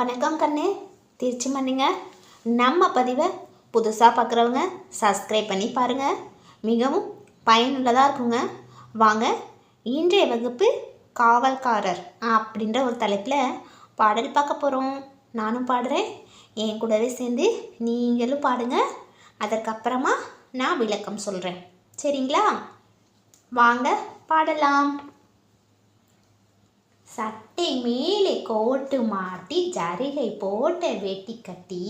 வணக்கம் கண்ணு. திருச்சி மண்ணிங்க. நம்ம பதிவை புதுசாக பார்க்குறவங்க சப்ஸ்கிரைப் பண்ணி பாருங்கள் மிகவும் பயனுள்ளதாக இருக்குங்க. வாங்க இன்றைய வகுப்பு காவல்காரர் அப்படின்ற ஒரு தலைப்பில் பாடல் பார்க்க போகிறோம் நானும் பாடுறேன். என் கூடவே சேர்ந்து நீங்களும் பாடுங்க. அதற்கப்புறமா நான் விளக்கம் சொல்கிறேன் சரிங்களா? வாங்க பாடலாம். சட்டை மேலே கோட்டு மாட்டி ஜரிகை போட்ட வெட்டி கட்டி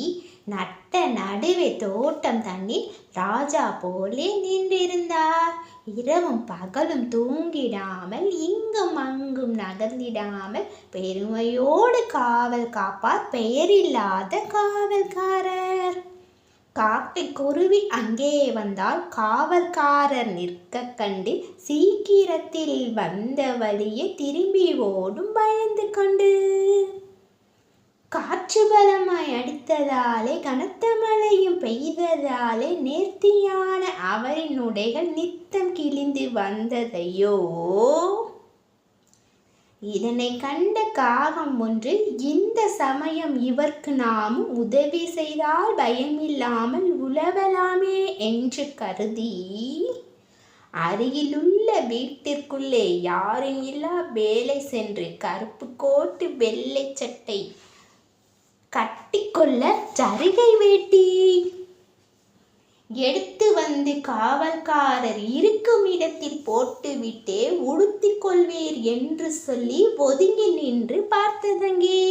நட்ட நடுவே தோட்டம் தண்ணி ராஜா போலே நின்றிருந்தார். இரவும் பகலும் தூங்கிடாமல் இங்கும் அங்கும் நகர்ந்திடாமல் பெருமையோடு காவல் காப்பார். பெயரில்லாத காவல்காரர். காக்கை குருவி அங்கே வந்தால் காவல்காரர் நிற்க கண்டு சீக்கிரத்தில் வந்த வழியே திரும்பி ஓடும் பயந்து கொண்டு. காற்று பலமாய் அடித்ததாலே கனத்த மழையும் பெய்ததாலே நேர்த்தியான அவரின் உடைகள் நித்தம் கிழிந்து வந்ததையோ இதனை கண்ட காகம் ஒன்று இந்த சமயம் இவர்க்கு நாம் உதவி செய்தால் பயமில்லாமல் உழவலாமே என்று கருதி அருகிலுள்ள வீட்டிற்குள்ளே யாரும் இல்லா வேலை சென்று கருப்பு கோட்டு வெள்ளை சட்டை கட்டிக்கொள்ள சரிகை வேட்டி. எடுத்து வந்து காவல்காரர் இருக்கும் இடத்தில் போட்டுவிட்டே உடுத்திக் கொள்வீர் என்று சொல்லி ஒதுங்கி நின்று பார்த்ததங்கே.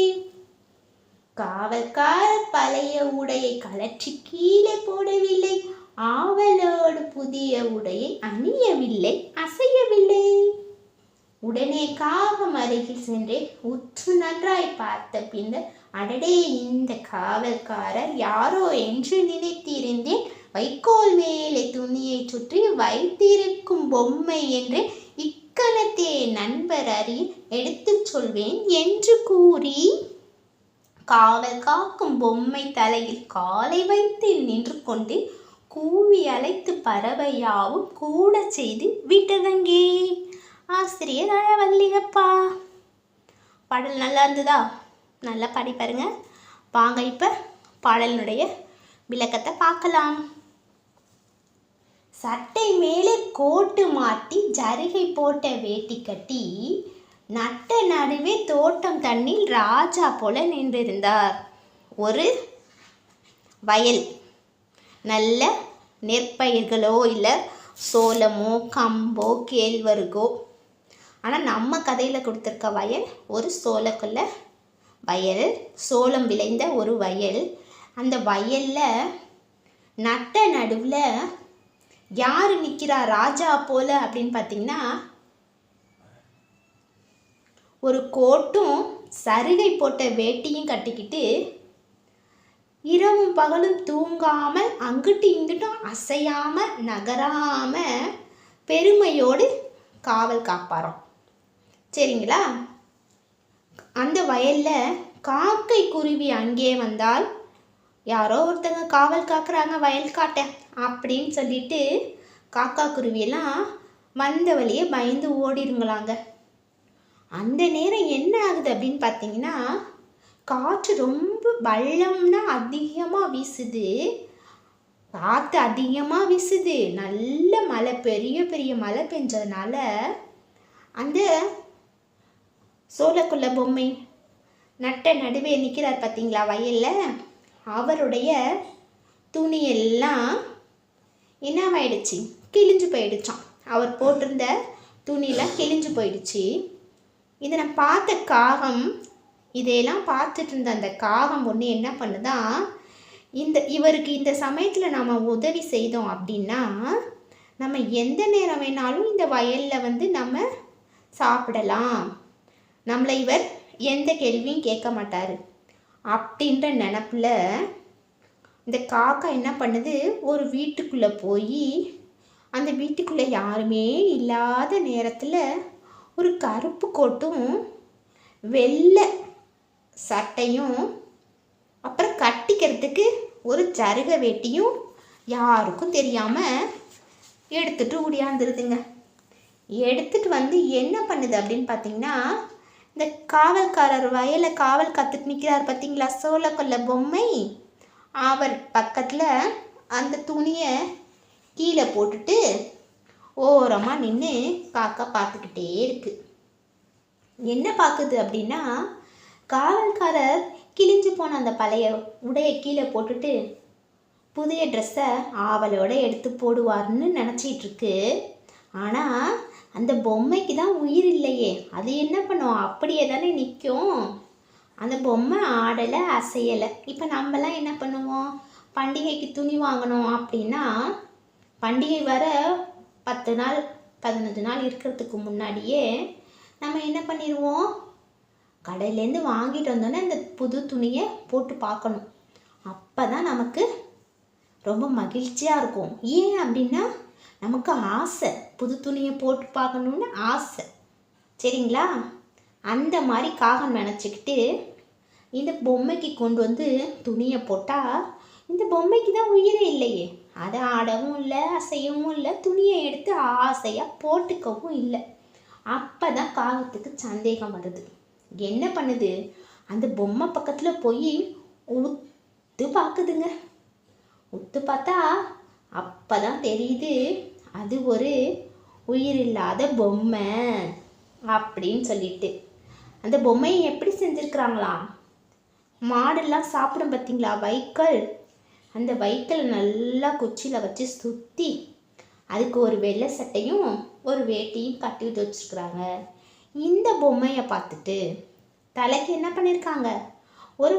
காவல்காரர் பழைய உடையை கலற்றி கீழே போடவில்லை. ஆவலோடு புதிய உடையை அணியவில்லை அசையவில்லை. உடனே காகம் அருகில் சென்றே உற்று நன்றாய் பார்த்த பின்னர் அடடே இந்த காவல்காரர் யாரோ என்று நினைத்திருந்தேன். வைக்கோல் மேலே துணியை சுற்றி வைத்திருக்கும் பொம்மை என்று இக்கணத்தே நண்பர் அறி எடுத்துச் சொல்வேன் என்று கூறி காவல் காக்கும் பொம்மை தலையில் காலை வைத்து நின்று கொண்டு கூவி அழைத்து பறவையாவும் கூட செய்து விட்டதங்கே. ஆசிரியர் அழவல்லிகப்பா. பாடல் நல்லா இருந்ததா? நல்லா பாடி பாருங்க. வாங்க இப்போ பாடலினுடைய விளக்கத்தை பார்க்கலாம். சட்டை மேலே கோட்டு மாட்டி ஜரிகை போட்ட வேட்டி கட்டி நட்ட நடுவே தோட்டம் தண்ணில் ராஜா போல நின்றிருந்தார். ஒரு வயல் நல்ல நெற்பயிர்களோ இல்லை சோளமோ கம்போ கேழ்வரகோ. ஆனால் நம்ம கதையில் கொடுத்துருக்க வயல் ஒரு சோளக்குள்ள வயல் சோளம் விளைந்த ஒரு வயல். அந்த வயலில் நட்ட நடுவில் யார் நிற்கிறா ராஜா போல அப்படின்னு பார்த்தீங்கன்னா ஒரு கோட்டும் சருகை போட்ட வேட்டியும் கட்டிக்கிட்டு இரவும் பகலும் தூங்காமல் அங்கிட்டு இங்கிட்டும் அசையாமல் நகராமல் பெருமையோடு காவல் காப்பாறோம் சரிங்களா? அந்த வயலில் காக்கை குருவி அங்கே வந்தால் யாரோ ஒருத்தங்க காவல் காக்குறாங்க வயல் காட்ட. அப்படின்னு சொல்லிட்டு காக்கா குருவியெல்லாம் வந்த வழியே பயந்து ஓடிருங்களாங்க. அந்த நேரம் என்ன ஆகுது அப்படின்னு பார்த்தீங்கன்னா காற்று ரொம்ப பள்ளம்னா அதிகமாக வீசுது. காற்று அதிகமாக வீசுது. நல்ல மழை பெரிய பெரிய மழை பெஞ்சதுனால அந்த சோளக்குள்ள பொம்மை நட்ட நடுவே நிற்கிறார் பார்த்தீங்களா வயலில்? அவருடைய துணியெல்லாம் என்னவாயிடுச்சு? கிழிஞ்சு போயிடுச்சான் அவர் போட்டிருந்த துணியில் கிழிஞ்சு போயிடுச்சு. இதை நான் பார்த்த காகம் இதையெல்லாம் பார்த்துட்டு இருந்த அந்த காகம் ஒன்று என்ன பண்ணுதான் இந்த இவருக்கு இந்த சமயத்தில் நாம் உதவி செய்தோம் அப்படின்னா நம்ம எந்த நேரம் வேணாலும் இந்த வயலில் வந்து நம்ம சாப்பிடலாம். நம்மளை இவர் எந்த கேள்வியும் கேட்க மாட்டார். அப்படின்ற நினப்பில் இந்த காக்கா என்ன பண்ணுது? ஒரு வீட்டுக்குள்ளே போய் அந்த வீட்டுக்குள்ளே யாருமே இல்லாத நேரத்தில் ஒரு கருப்பு கோட்டும் வெள்ளை சட்டையும் அப்புறம் கட்டிக்கிறதுக்கு ஒரு ஜருக வேட்டியும் யாருக்கும் தெரியாமல் எடுத்துட்டு ஓடியாந்துருதுங்க. எடுத்துட்டு வந்து என்ன பண்ணுது அப்படின்னு பார்த்தீங்கன்னா இந்த காவல்காரர் வயலை காவல் காத்துட்டு நிற்கிறார் பார்த்தீங்களா சோழ கொல்ல பொம்மை. அவர் பக்கத்தில் அந்த துணியை கீழே போட்டுட்டு ஓரமாக நின்று காக்கா பார்த்துக்கிட்டே இருக்கு. என்ன பார்க்குது அப்படின்னா காவல்காரர் கிழிஞ்சு போன அந்த பழைய உடையை கீழே போட்டுட்டு புதிய ட்ரெஸ்ஸை ஆவலோட எடுத்து போடுவார்னு நினச்சிட்ருக்கு ஆனால் அந்த பொம்மைக்கு தான் உயிர் இல்லையே. அது என்ன பண்ணும்? அப்படியே தானே நிற்கும் அந்த பொம்மை ஆடலை அசையலை. இப்போ நம்மலாம் என்ன பண்ணுவோம்? பண்டிகைக்கு துணி வாங்கணும் அப்படின்னா பண்டிகை வர பத்து நாள் பதினஞ்சு நாள் இருக்கிறதுக்கு முன்னாடியே நம்ம என்ன பண்ணிடுவோம் கடையிலேருந்து வாங்கிட்டு வந்தோன்னே இந்த புது துணியை போட்டு பார்க்கணும். அப்போ தான் நமக்கு ரொம்ப மகிழ்ச்சியாக இருக்கும். ஏன் அப்படின்னா நமக்கு ஆசை. புது துணியை போட்டு பார்க்கணுன்னு ஆசை. சரிங்களா? அந்த மாதிரி காகம் நினச்சிக்கிட்டு இந்த பொம்மைக்கு கொண்டு வந்து துணியை போட்டால் இந்த பொம்மைக்கு தான் உயிரே இல்லையே. அதை ஆடவும் இல்லை அசையவும் இல்லை துணியை எடுத்து ஆசையாக போட்டுக்கவும் இல்லை. அப்போ தான் காகத்துக்கு சந்தேகம் வருது. என்ன பண்ணுது? அந்த பொம்மை பக்கத்தில் போய் உத்து பார்க்குதுங்க உத்து பார்த்தா அப்போ தான் தெரியுது அது ஒரு உயிரில்லாத பொம்மை அப்படின்னு சொல்லிட்டு. அந்த பொம்மையை எப்படி செஞ்சுருக்குறாங்களாம் மாடெல்லாம் சாப்பிடும் பார்த்தீங்களா? வைக்கல். அந்த வைக்கல் நல்லா குச்சியில் வச்சு சுற்றி அதுக்கு ஒரு வெள்ளை சட்டையும் ஒரு வேட்டியும் கட்டி விட்டு வச்சுருக்குறாங்க. இந்த பொம்மையை பார்த்துட்டு தலைக்கு என்ன பண்ணியிருக்காங்க ஒரு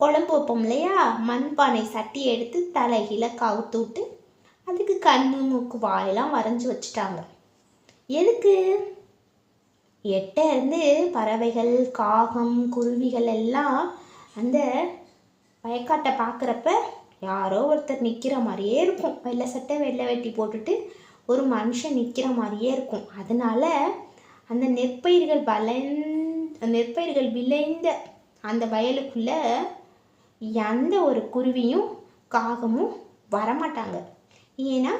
குழம்பு வைப்போம் இல்லையா? மண்பானை சட்டியை எடுத்து தலைகீழ கவுத்து விட்டு அதுக்கு கண்ணு மூக்கு வாயெல்லாம் வரைஞ்சி வச்சுட்டாங்க. எதுக்கு? எட்ட இருந்து பறவைகள் காகம் குருவிகள் எல்லாம் அந்த வயக்காட்டை பார்க்குறப்ப யாரோ ஒருத்தர் நிற்கிற மாதிரியே இருக்கும். வெள்ளை சட்டை வெள்ளை வெட்டி போட்டுட்டு ஒரு மனுஷன் நிற்கிற மாதிரியே இருக்கும். அதனால அந்த நெற்பயிர்கள் வளைந்த நெற்பயிர்கள் விளைந்த அந்த வயலுக்குள்ளே எந்த ஒரு குருவியும் காகமும் வரமாட்டாங்க. ஏன்னா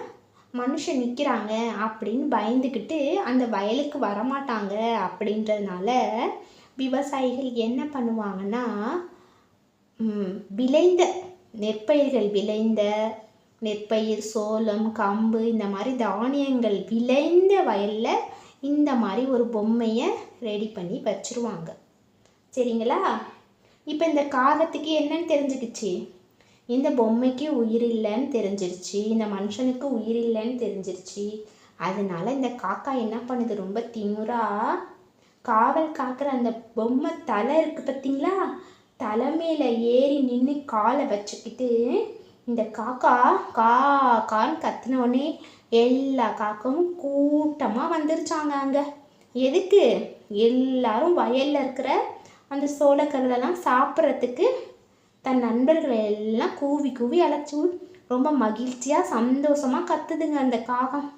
மனுஷன் நிற்கிறாங்க அப்படின்னு பயந்துக்கிட்டு அந்த வயலுக்கு வரமாட்டாங்க அப்படின்றதுனால விவசாயிகள் என்ன பண்ணுவாங்கன்னா விளைந்த நெற்பயிர்கள் விளைந்த நெற்பயிர் சோளம் கம்பு இந்த மாதிரி தானியங்கள் விளைந்த வயலில் இந்த மாதிரி ஒரு பொம்மையை ரெடி பண்ணி வச்சுருவாங்க. சரிங்களா? இப்போ இந்த காகத்துக்கு என்னன்னு தெரிஞ்சுக்கிச்சு. இந்த பொம்மைக்கு உயிர் இல்லைன்னு தெரிஞ்சிருச்சு இந்த மனுஷனுக்கு உயிர் இல்லைன்னு தெரிஞ்சிருச்சு. அதனால இந்த காக்கா என்ன பண்ணுது? ரொம்ப திமுறா காவல் காக்கிற அந்த பொம்மை தலை இருக்கு பார்த்தீங்களா தலை மேலே ஏறி நின்று காலை வச்சுக்கிட்டு இந்த காக்கா கா கான்னு கத்தினோடனே எல்லா காக்காவும் கூட்டமாக வந்துருச்சாங்க அங்கே. எதுக்கு? எல்லாரும் வயலில் இருக்கிற அந்த சோளக்கருதெல்லாம் சாப்பிட்றதுக்கு தன் நண்பர்களை எல்லாம் கூவி கூவி அழைச்சி ரொம்ப மகிழ்ச்சியாக சந்தோஷமாக கத்துதுங்க அந்த காகம்.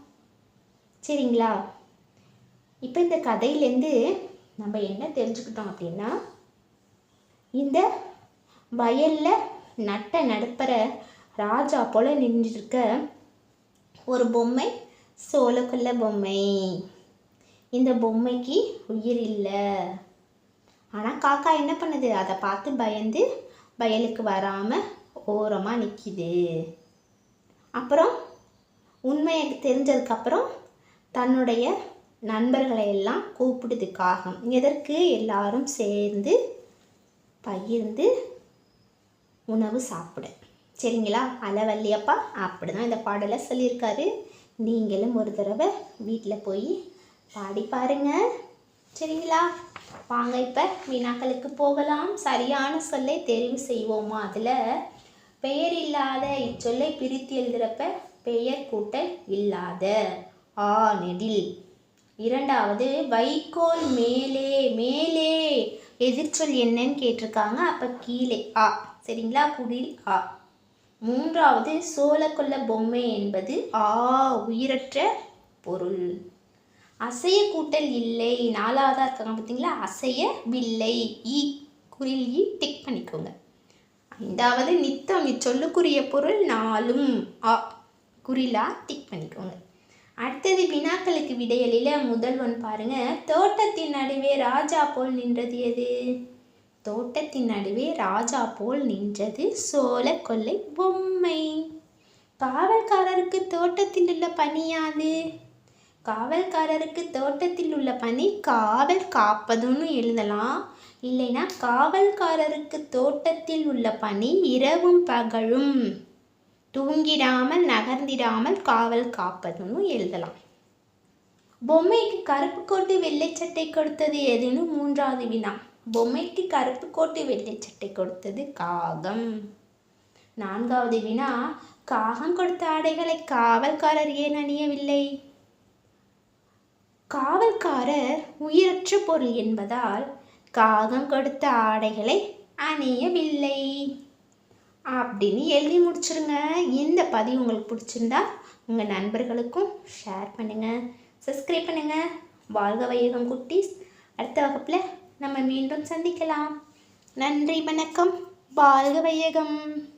சரிங்களா? இப்போ இந்த கதையிலேருந்து நம்ம என்ன தெரிஞ்சுக்கிட்டோம் அப்படின்னா இந்த வயலில் நட்ட நடப்புற ராஜா போல் நின்றுருக்க ஒரு பொம்மை சோளக்குள்ள பொம்மை. இந்த பொம்மைக்கு உயிர் இல்லை. ஆனால் காக்கா என்ன பண்ணுது? அதை பார்த்து பயந்து வயலுக்கு வராமல் ஓரமாக நிற்கிது அப்புறம் உண்மையை தெரிஞ்சதுக்கப்புறம் தன்னுடைய நண்பர்களை எல்லாம் கூப்பிடுது காகம். எதற்கு? எல்லாரும் சேர்ந்து பகிர்ந்து உணவு சாப்பிட. சரிங்களா? அளவல்லியப்பா அப்படி தான் இந்த பாடலை சொல்லியிருக்காரு. நீங்களும் ஒரு தடவை வீட்டில் போய் பாடி பாருங்கள் சரிங்களா? வாங்க இப்போ வினாக்களுக்கு போகலாம். சரியான சொல்லை தெரிவு செய்வோமா? அதில் பெயர் இல்லாத இச்சொல்லை பிரித்து எழுதுகிறப்ப பெயர் கூட்டல் இல்லாத. ஆ நெடில். இரண்டாவது வைக்கோல் மேலே மேலே. எதிர்ச்சொல் என்னன்னு கேட்டிருக்காங்க. அப்போ கீழே ஆ. சரிங்களா? குடில் ஆ. மூன்றாவது சோழக்கொல்ல பொம்மை என்பது ஆ உயிரற்ற பொருள். அசைய கூட்டல் இல்லை. நாலாவதாக இருக்காங்க பார்த்தீங்களா அசைய வில்லை. ஈ குறில் ஈ டிக் பண்ணிக்கோங்க. ஐந்தாவது நித்தம். இச்சொல்லுக்குரிய பொருள் நாலும் ஆ குறிலா டிக் பண்ணிக்கோங்க. அடுத்தது வினாக்களுக்கு விடையலில் முதல் ஒன் பாருங்க. தோட்டத்தின் நடுவே ராஜா போல் நின்றது எது? தோட்டத்தின் நடுவே ராஜா போல் நின்றது சோழ கொல்லை பொம்மை. காவல்காரருக்கு தோட்டத்தில் உள்ள பணியாது காவல்காரருக்கு தோட்டத்தில் உள்ள பணி காவல் காப்பதுன்னு எழுதலாம். இல்லைன்னா காவல்காரருக்கு தோட்டத்தில் உள்ள பணி இரவும் பகலும். தூங்கிடாமல் நகர்ந்திடாமல் காவல் காப்பதுன்னு எழுதலாம். பொம்மைக்கு கருப்பு கோட்டு வெள்ளை சட்டை கொடுத்தது எதுன்னு மூன்றாவது வினா. பொம்மைக்கு கருப்பு கோட்டு வெள்ளை சட்டை கொடுத்தது காகம். நான்காவது வினா காகம் கொடுத்த ஆடைகளை காவல்காரர் ஏன் அணியவில்லை? காவல்காரர் உயிரற்ற பொருள் என்பதால் காகம் கொடுத்த ஆடைகளை அணியவில்லை. அப்படின்னு எழுதி முடிச்சிருங்க. இந்த பதிவு உங்களுக்கு பிடிச்சிருந்தா உங்கள் நண்பர்களுக்கும் ஷேர் பண்ணுங்கள் சப்ஸ்கிரைப் பண்ணுங்கள் வாழ்க வையகம் குட்டீஸ். அடுத்த வகுப்பில் நம்ம மீண்டும் சந்திக்கலாம். நன்றி வணக்கம். வாழ்க வையகம்.